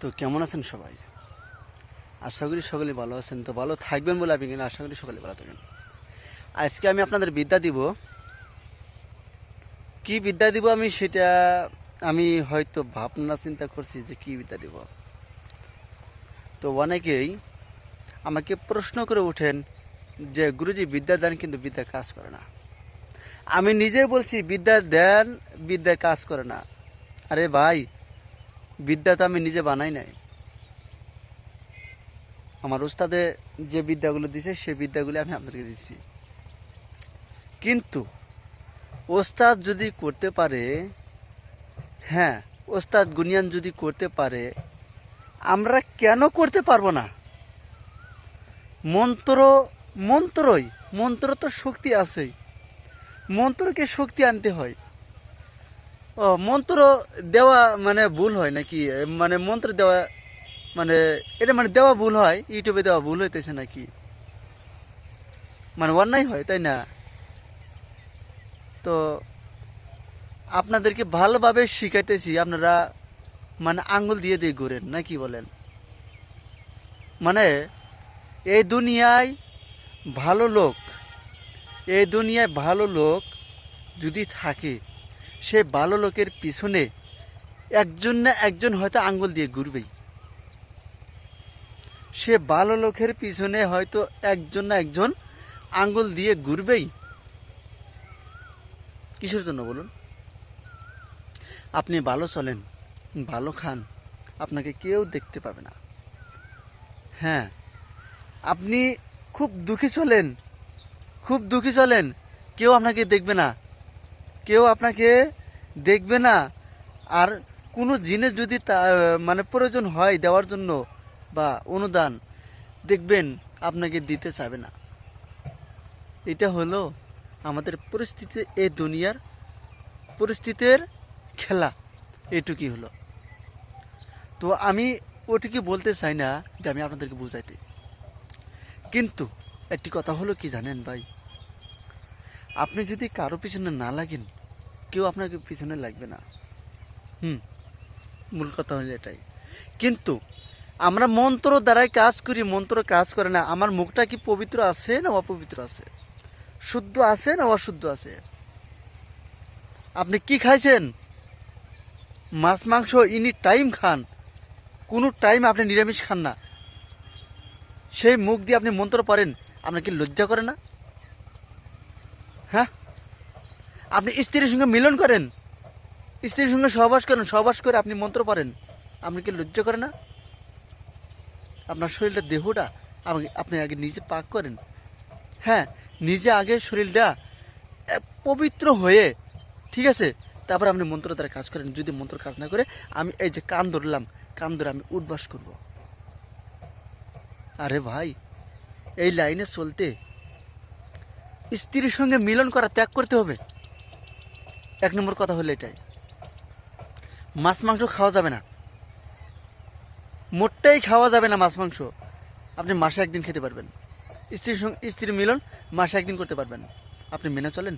তো কেমন আছেন সবাই? আশা করি সকলে ভালো আছেন। তো ভালো থাকবেন বলে আপনি আশা করি সকলে ভালো থাকবেন আজকে আমি আপনাদের বিদ্যা দিব। কি বিদ্যা দিব আমি সেটা আমি হয়তো ভাবনা চিন্তা করছি যে কি বিদ্যা দিব। তো অনেকেই আমাকে প্রশ্ন করে ওঠেন যে গুরুজি, বিদ্যা দেন কিন্তু বিদ্যা কাজ করে না। আমি নিজে বলছি, বিদ্যা দেন, বিদ্যা কাজ করে না। আরে ভাই বিদ্যা তো আমি নিজে বানাই নাই। আমার উস্তাদে যে বিদ্যাগুলো দিছে সেই বিদ্যাগুলি আমি আপনাদেরকে দিচ্ছি। কিন্তু ওস্তাদ যদি করতে পারে হ্যাঁ ওস্তাদ গুনিয়ান যদি করতে পারে, আমরা কেন করতে পারব না? মন্ত্র, মন্ত্রই, মন্ত্র তো শক্তি আছেই। মন্ত্রকে শক্তি আনতে হয়। ও, মন্ত্র দেওয়া মানে ভুল হয় নাকি? মানে মন্ত্র দেওয়া মানে এটা মানে দেওয়া ভুল হয়? ইউটিউবে দেওয়া ভুল হইতেছে নাকি? মানে অন্যায় হয়, তাই না? তো আপনাদেরকে ভালোভাবে শিখাইতেছি, আপনারা মানে আঙ্গুল দিয়ে দিয়ে ঘুরেন নাকি বলেন? মানে এই দুনিয়ায় ভালো লোক, এই দুনিয়ায় ভালো লোক যদি থাকে সে ভালো লোকের পিছনে একজন না একজন হয়তো আঙ্গুল দিয়ে ঘুরবেই। সে ভালো লোকের পিছনে হয়তো একজন না একজন আঙ্গুল দিয়ে ঘুরবেই। কিসের জন্য বলুন? আপনি ভালো চলেন, ভালো খান, আপনাকে কেউ দেখতে পাবে না। হ্যাঁ আপনি খুব দুঃখী চলেন, খুব দুঃখী চলেন, কেউ আপনাকে দেখবে না। কেউ আপনাকে দেখবে না। আর কোনো জিনিস যদি মানে প্রয়োজন হয় দেওয়ার জন্য বা অনুদান, দেখবেন আপনাকে দিতে চাবে না। এটা হলো আমাদের পরিস্থিতি এই দুনিয়ার পরিস্থিতির খেলা। এটুকুই হলো। তো আমি ওটুকি বলতে চাই না যে আমি আপনাদেরকে বুঝাইতে। কিন্তু একটি কথা হলো কি জানেন ভাই? আপনি যদি কারও পিছনে না লাগেন কেউ আপনাকে পিছনে লাগবে না। হুম। মূল কথা হলো এটাই। কিন্তু আমরা মন্ত্র দ্বারাই কাজ করি মন্ত্র কাজ করে না। আমার মুখটা কি পবিত্র আছে না অপবিত্র আছে? শুদ্ধ আছে না অশুদ্ধ আছে? আপনি কি খাইছেন? মাছ মাংস ইনি টাইম খান। কোনো টাইম আপনি নিরামিষ খান না। সেই মুখ দিয়ে আপনি মন্ত্র পড়েন আপনার কি লজ্জা করে না? হ্যাঁ? আপনি স্ত্রীর সঙ্গে মিলন করেন? স্ত্রীর সঙ্গে সহবাস করেন, সহবাস করে আপনি মন্ত্র পড়েন। আপনি কি লজ্জা করে না? আপনার শরীরটা দেহটা আমাকে আপনি আগে নিজে পাক করেন। হ্যাঁ নিজে আগে শরীরটা পবিত্র হয়ে, ঠিক আছে? তারপর আপনি মন্ত্র দ্বারা কাজ করেন। যদি মন্ত্র কাজ না করে, আমি এই যে কান ধরলাম, কান ধরে আমি উঠবাস করব। আরে ভাই, এই লাইনে চলতে স্ত্রীর সঙ্গে মিলন করা ত্যাগ করতে হবে। এক নম্বর কথা হলো এটাই। মাছ, মাংস খাওয়া যাবে না। মোটটাই খাওয়া যাবে না মাছ, মাংস। আপনি মাসে একদিন খেতে পারবেন। স্ত্রীর সঙ্গে স্ত্রীর মিলন মাসে একদিন করতে পারবেন। আপনি মেনে চলেন।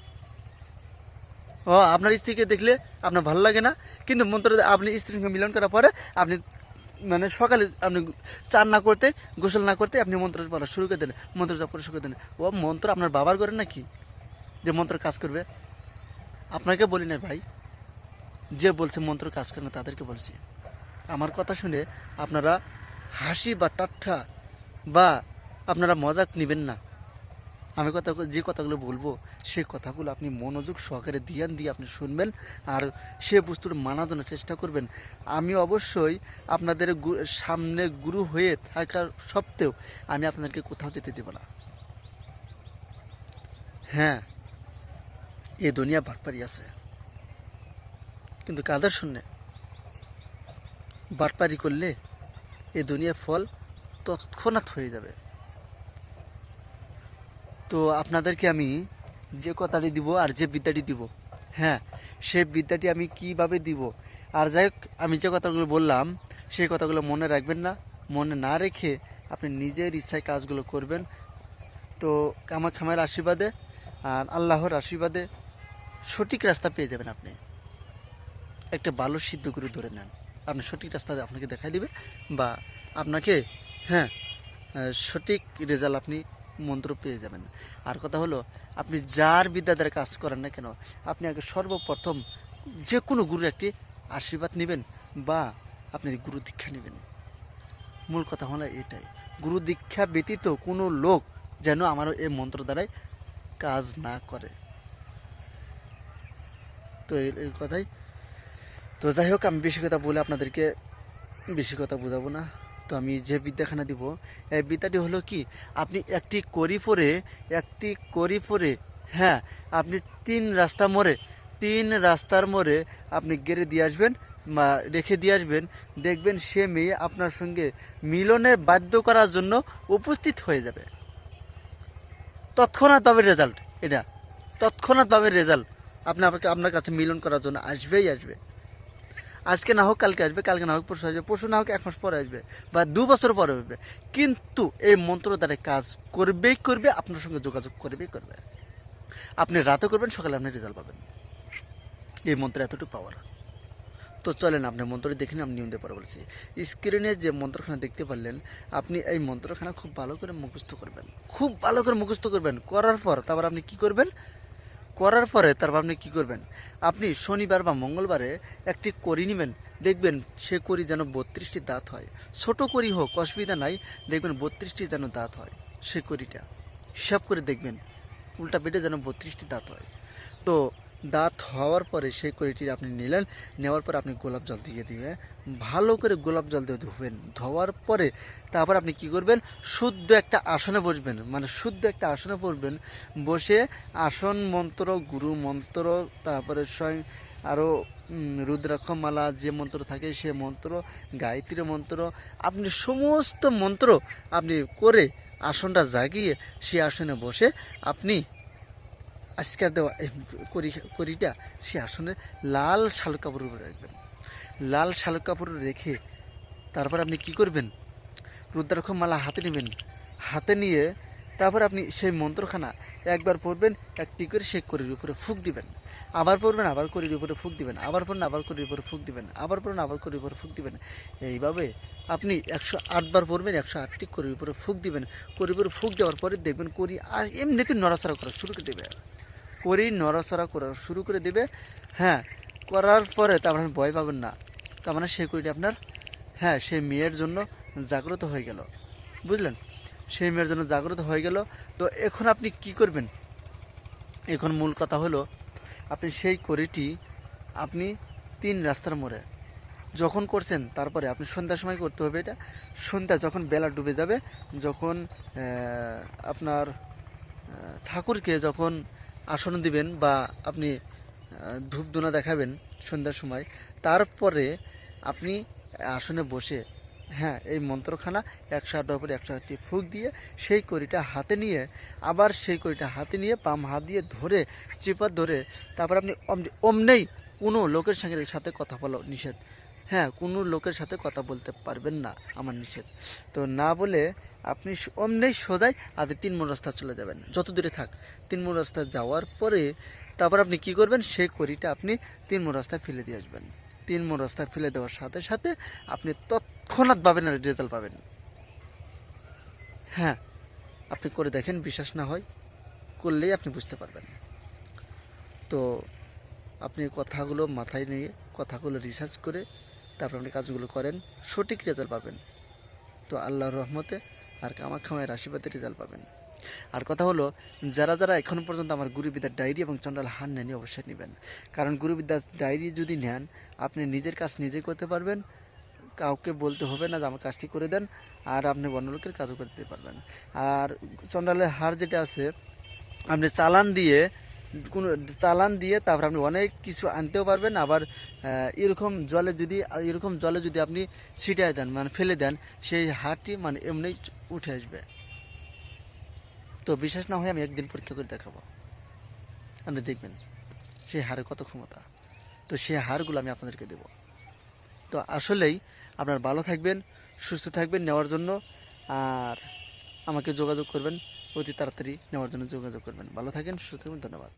ও, আপনার স্ত্রীকে দেখলে আপনার ভালো লাগে না, কিন্তু মন্ত্র আপনি স্ত্রীর সঙ্গে মিলন করার পরে আপনি মানে সকালে আপনি চান না করতে, গোসল না করতে আপনি মন্ত্র পড়া শুরু করে দেন, মন্ত্র জপ করা শুরু করে দেন। ও, মন্ত্র আপনার বাবার করেন নাকি? যে মন্ত্র কাজ করবে। আপনাকে বলি না ভাই, যে বলছে মন্ত্র কাজ করে না তাদেরকে বলছি। আমার কথা শুনে আপনারা হাসি বা ঠাট্টা বা আপনারা মজাক নেবেন না। আমি কথা, যে কথাগুলো বলব, সেই কথাগুলো আপনি মনোযোগ সহকারে ধ্যান দিয়ে আপনি শুনবেন আর সে বস্তুর মানার জন্য চেষ্টা করবেন। আমি অবশ্যই আপনাদের সামনে গুরু হয়ে থাকার সত্ত্বেও আমি আপনাদেরকে কোথাও যেতে দেব না। হ্যাঁ এ দুনিয়া বাটপারি আছে। কিন্তু কাদের শুনে বাটপারি করলে এ দুনিয়ার ফল তৎক্ষণাৎ হয়ে যাবে। তো আপনাদেরকে আমি যে কথাটি দিব আর যে বিদ্যাটি দিব হ্যাঁ সে বিদ্যাটি আমি কীভাবে দিব? আর যাই আমি যে কথাগুলো বললাম, সেই কথাগুলো মনে রাখবেন না, মনে না রেখে আপনি নিজের ইচ্ছায় কাজগুলো করবেন। তো আমার খামের আশীর্বাদে আর আল্লাহর আশীর্বাদে সঠিক রাস্তা পেয়ে যাবেন আপনি। একটা ভালো সিদ্ধ করে ধরে নেন। আপনি সঠিক রাস্তা আপনাকে দেখাই দিবে বা আপনাকে হ্যাঁ সঠিক রেজাল্ট আপনি মন্ত্র পেয়ে যাবেন। আর কথা হলো, আপনি যার বিদ্যা দ্বারা কাজ করেন না কেন, আপনি আগে সর্বপ্রথম যে কোনো গুরুর একটি আশীর্বাদ নেবেন বা আপনি গুরু দীক্ষা নেবেন। মূল কথা হলো এটাই। গুরু দীক্ষা ব্যতীত কোনো লোক যেন আমার এই মন্ত্র দ্বারাই কাজ না করে। তো এই কথাই। তো যাই হোক, আমি বেশি কথা বলে আপনাদেরকে বেশি কথা বোঝাবো না। তো আমি যে বিদ্যাখানা দিব, এই বিদ্যাটি হলো কি, আপনি একটি করি পরে একটি করি পরে হ্যাঁ আপনি তিন রাস্তা মোড়ে, তিন রাস্তার মোড়ে আপনি গেড়ে দিয়ে আসবেন বা রেখে দিয়ে আসবেন। দেখবেন সে মেয়ে আপনার সঙ্গে মিলনের বাধ্য করার জন্য উপস্থিত হয়ে যাবে। তৎক্ষণাৎ পাবে রেজাল্ট এটা। তৎক্ষণাৎ পাবে রেজাল্ট আপনি আপনাকে আপনার কাছে মিলন করার জন্য আসবেই আসবে। আজকে না হোক কালকে আসবে কালকে না হোক পরশু আসবে পরশু না হোক এক মাস পরে আসবে বা দু বছর পরে আসবে। কিন্তু এই মন্ত্র দ্বারা কাজ করবেই করবে আপনার সঙ্গে যোগাযোগ করবেই করবে। আপনি রাতে করবেন সকালে আপনি রেজাল্ট পাবেন। এই মন্ত্রে এতটুকু পাওয়ার তো চলেন আপনি মন্ত্রটি দেখে নিন, আমি নিয়ম দিয়ে পরে বলছি। স্ক্রিনে যে মন্ত্রখানা দেখতে পারলেন আপনি এই মন্ত্রখানা খুব ভালো করে মুখস্থ করবেন। খুব ভালো করে মুখস্থ করবেন করার পর তারপর আপনি কি করবেন? করার পরে তারপর আপনি কি করবেন? আপনি শনিবার বা মঙ্গলবারে একটি করি নেবেন। দেখবেন সে করি যেন বত্রিশটি দাঁত হয়। ছোট করি হোক, অসুবিধা নাই। দেখবেন বত্রিশটি যেন দাঁত হয়, সে করিটা। হিসাব করে দেখবেন, উল্টা পেটে যেন বত্রিশটি দাঁত হয়। তো দাঁত হওয়ার পরে সেই করিটি আপনি নিলেন, নেওয়ার পর আপনি গোলাপ জল দিয়ে দিবেন। ভালো করে গোলাপ জল দিয়ে ধুবেন। ধোয়ার পরে তারপর আপনি কি করবেন? শুদ্ধ একটা আসনে বসবেন। মানে শুদ্ধ একটা আসনে বসবেন। বসে আসন মন্ত্র, গুরু মন্ত্র, তারপরে স্বয়ং আরও রুদ্রাক্ষমালা যে মন্ত্র থাকে সে মন্ত্র, গায়ত্রী মন্ত্র, আপনি সমস্ত মন্ত্র আপনি করে আসনটা জাগিয়ে সে আসনে বসে আপনি আজকের দেওয়া করি করিটা, সে আসনে লাল শালু কাপড়ের উপরে রাখবেন। লাল শালু কাপড় রেখে তারপর আপনি কি করবেন? রুদ্রাক্ষ মালা হাতে নেবেন। হাতে নিয়ে তারপর আপনি সেই মন্ত্রখানা একবার পড়বেন, একটি করে সেই করির উপরে ফুক দিবেন। আবার পড়বেন, আবার করির উপরে ফুক দিবেন, আবার পড়বেন আবার করির উপরে ফুক দিবেন, আবার পড়বেন আবার করির উপরে ফুক দিবেন। এইভাবে আপনি একশো আটবার পড়বেন, একশো আটটি করির উপরে ফুক দিবেন। করির উপরে ফুক দেওয়ার পরে দেখবেন করি আর এমনিতে নড়াচড়া করা শুরু করে দেবে। করি নড়াচড়া করা শুরু করে দেবে। হ্যাঁ করার পরে তারপর আপনি ভয় পাবেন না। তার মানে সেই করিটি আপনার হ্যাঁ সেই মেয়ের জন্য জাগ্রত হয়ে গেল। বুঝলেন? সেই মেয়ের জন্য জাগ্রত হয়ে গেল। তো এখন আপনি কি করবেন? এখন মূল কথা হলো আপনি সেই করিটি আপনি তিন রাস্তার মোড়ে যখন করছেন, তারপরে আপনি সন্ধ্যার সময় করতে হবে এটা। সন্ধ্যা যখন বেলা ডুবে যাবে, যখন আপনার ঠাকুরকে যখন আসন দিবেন বা আপনি ধূপ ধুনা দেখাবেন সন্ধ্যার সময়, তারপরে আপনি আসনে বসে হ্যাঁ এই মন্ত্রখানা একশো আটটার উপরে একশো আটটি ফুক দিয়ে সেই কড়িটা হাতে নিয়ে, আবার সেই কড়িটা হাতে নিয়ে পাম হাত দিয়ে ধরে চিপার ধরে, তারপর আপনি অমনেই কোনো লোকের সঙ্গে সাথে কথা বলা নিষেধ। হ্যাঁ কোনো লোকের সাথে কথা বলতে পারবেন না আমার নিষেধ। তো না বলে আপনি অমনেই সোজাই আপনি তিন মন রাস্তা চলে যাবেন। যত দূরে থাক, তিন মন রাস্তা যাওয়ার পরে তারপর আপনি কি করবেন? সেই কড়িটা আপনি তিন মন রাস্তায় ফেলে দিয়ে আসবেন। তিন মন রাস্তায় ফেলে দেওয়ার সাথে সাথে আপনি তৎক্ষণাৎ পাবেন আর রেজাল্ট পাবেন হ্যাঁ আপনি করে দেখেন, বিশ্বাস না হয়, করলেই আপনি বুঝতে পারবেন। তো আপনি কথাগুলো মাথায় নিয়ে, কথাগুলো রিসার্চ করে, তারপর আপনি কাজগুলো করেন, সঠিক রেজাল্ট পাবেন। তো আল্লাহর রহমতে আর কামাখামায়ের আশীর্বাদে রেজাল্ট পাবেন। আর কথা হলো, যারা যারা এখনও পর্যন্ত আমার গুরুবিদ্যার ডায়েরি এবং চন্ডাল হার নেননি, অবশ্যই নেবেন। কারণ গুরুবিদ্যার ডায়েরি যদি নেন, আপনি নিজের কাজ নিজে করতে পারবেন কাউকে বলতে হবে না যে আমার কাজটি করে দেন, আর আপনি অন্য লোকের কাজও করতে পারবেন। আর চন্ডালের হার যেটা আছে, আপনি চালান দিয়ে কোনো, চালান দিয়ে তারপর আপনি অনেক কিছু আনতেও পারবেন, আবার এরকম জলে যদি, এরকম জলে যদি আপনি ছিটায় দেন মানে ফেলে দেন, সেই হারটি মানে এমনি উঠে আসবে। তো বিশ্বাস না হয় আমি একদিন পরীক্ষা করে দেখাবো। আপনি দেখবেন, সেই হারে কত ক্ষমতা। তো সেই হারগুলো আমি আপনাদেরকে দেব। তো আসলেই আপনার ভালো থাকবেন, সুস্থ থাকবেন নেওয়ার জন্য, আর আমাকে যোগাযোগ করবেন, অতি তাড়াতাড়ি নেওয়ার জন্য যোগাযোগ করবেন। ভালো থাকেন, সুস্থ থাকবেন, ধন্যবাদ।